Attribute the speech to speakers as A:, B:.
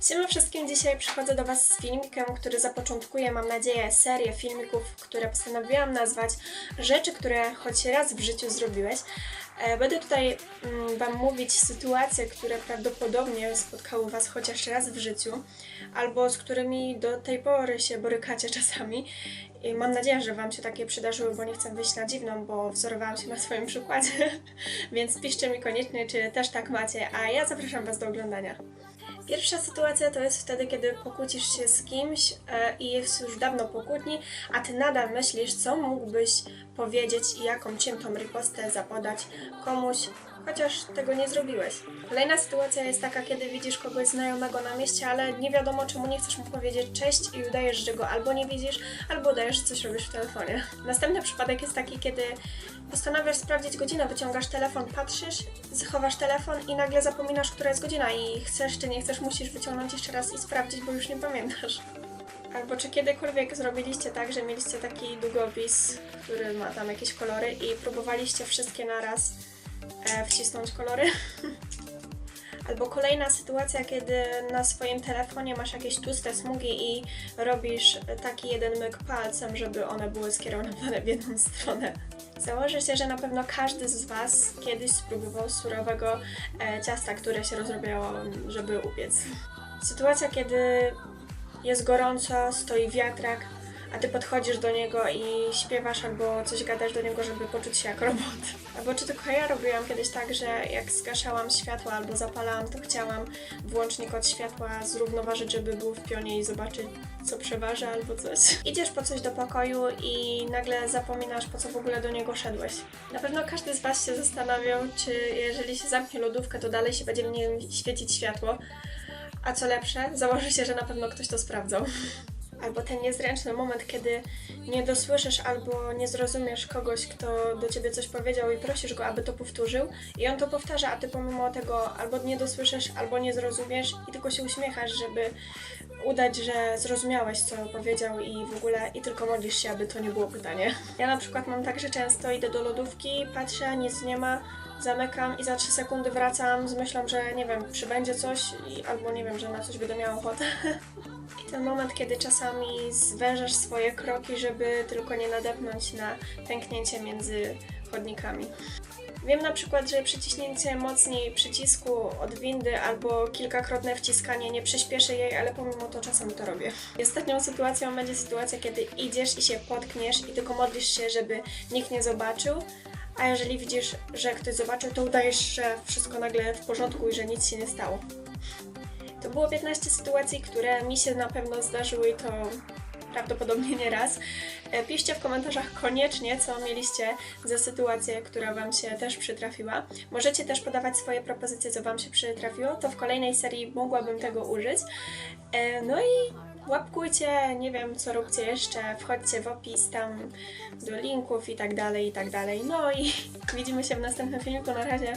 A: Siema wszystkim, dzisiaj przychodzę do Was z filmikiem, który zapoczątkuje, mam nadzieję, serię filmików, które postanowiłam nazwać Rzeczy, które choć raz w życiu zrobiłeś. E, Będę tutaj mm, Wam mówić sytuacje, które prawdopodobnie spotkały Was chociaż raz w życiu, albo z którymi do tej pory się borykacie czasami. I mam nadzieję, że Wam się takie przydarzyły, bo nie chcę wyjść na dziwną, bo wzorowałam się na swoim przykładzie. Więc piszcie mi koniecznie, czy też tak macie, a ja zapraszam Was do oglądania. Pierwsza sytuacja to jest wtedy, kiedy pokłócisz się z kimś e, i jest już dawno po kłótni, a ty nadal myślisz, co mógłbyś powiedzieć i jaką ciętą ripostę zapodać komuś, chociaż tego nie zrobiłeś. Kolejna sytuacja jest taka, kiedy widzisz kogoś znajomego na mieście, ale nie wiadomo czemu nie chcesz mu powiedzieć cześć i udajesz, że go albo nie widzisz, albo udajesz, że coś robisz w telefonie. Następny przypadek jest taki, kiedy postanawiasz sprawdzić godzinę, wyciągasz telefon, patrzysz, schowasz telefon i nagle zapominasz, która jest godzina i chcesz czy nie chcesz, musisz wyciągnąć jeszcze raz i sprawdzić, bo już nie pamiętasz. Albo czy kiedykolwiek zrobiliście tak, że mieliście taki długopis, który ma tam jakieś kolory i próbowaliście wszystkie naraz e, wcisnąć kolory? Albo kolejna sytuacja, kiedy na swoim telefonie masz jakieś tłuste smugi i robisz taki jeden myk palcem, żeby one były skierowane w jedną stronę. Założę się, że na pewno każdy z Was kiedyś spróbował surowego e, ciasta, które się rozrobiało, żeby upiec. Sytuacja, kiedy jest gorąco, stoi wiatrak, a ty podchodzisz do niego i śpiewasz albo coś gadasz do niego, żeby poczuć się jak robot. Albo czy tylko ja robiłam kiedyś tak, że jak zgaszałam światła albo zapalałam, to chciałam włącznik od światła zrównoważyć, żeby był w pionie i zobaczyć, co przeważa albo coś. Idziesz po coś do pokoju i nagle zapominasz, po co w ogóle do niego szedłeś. Na pewno każdy z Was się zastanawiał, czy jeżeli się zamknie lodówkę, to dalej się będzie w niej świecić światło. A co lepsze, założę się, że na pewno ktoś to sprawdzał. Albo ten niezręczny moment, kiedy nie dosłyszysz albo nie zrozumiesz kogoś, kto do ciebie coś powiedział i prosisz go, aby to powtórzył i on to powtarza, a ty pomimo tego albo nie dosłyszysz, albo nie zrozumiesz i tylko się uśmiechasz, żeby udać, że zrozumiałeś, co powiedział i w ogóle i tylko modlisz się, aby to nie było pytanie. Ja na przykład mam tak, że często idę do lodówki, patrzę, nic nie ma, zamykam i za 3 sekundy wracam z myślą, że nie wiem, przybędzie coś i, albo nie wiem, że na coś będę miała ochotę. I ten moment, kiedy czasami zwężasz swoje kroki, żeby tylko nie nadepnąć na pęknięcie między chodnikami. Wiem na przykład, że przyciśnięcie mocniej przycisku od windy albo kilkakrotne wciskanie nie przyspieszy jej, ale pomimo to czasem to robię. Ostatnią sytuacją będzie sytuacja, kiedy idziesz i się potkniesz i tylko modlisz się, żeby nikt nie zobaczył, a jeżeli widzisz, że ktoś zobaczył, to udajesz, że wszystko nagle w porządku i że nic się nie stało. To było 15 sytuacji, które mi się na pewno zdarzyły i to prawdopodobnie nie raz. E, Piszcie w komentarzach koniecznie, co mieliście za sytuację, która Wam się też przytrafiła. Możecie też podawać swoje propozycje, co Wam się przytrafiło, to w kolejnej serii mogłabym tego użyć. E, No i łapkujcie, nie wiem co róbcie jeszcze, wchodźcie w opis tam do linków i tak dalej, i tak dalej. No i widzimy się w następnym filmiku, na razie.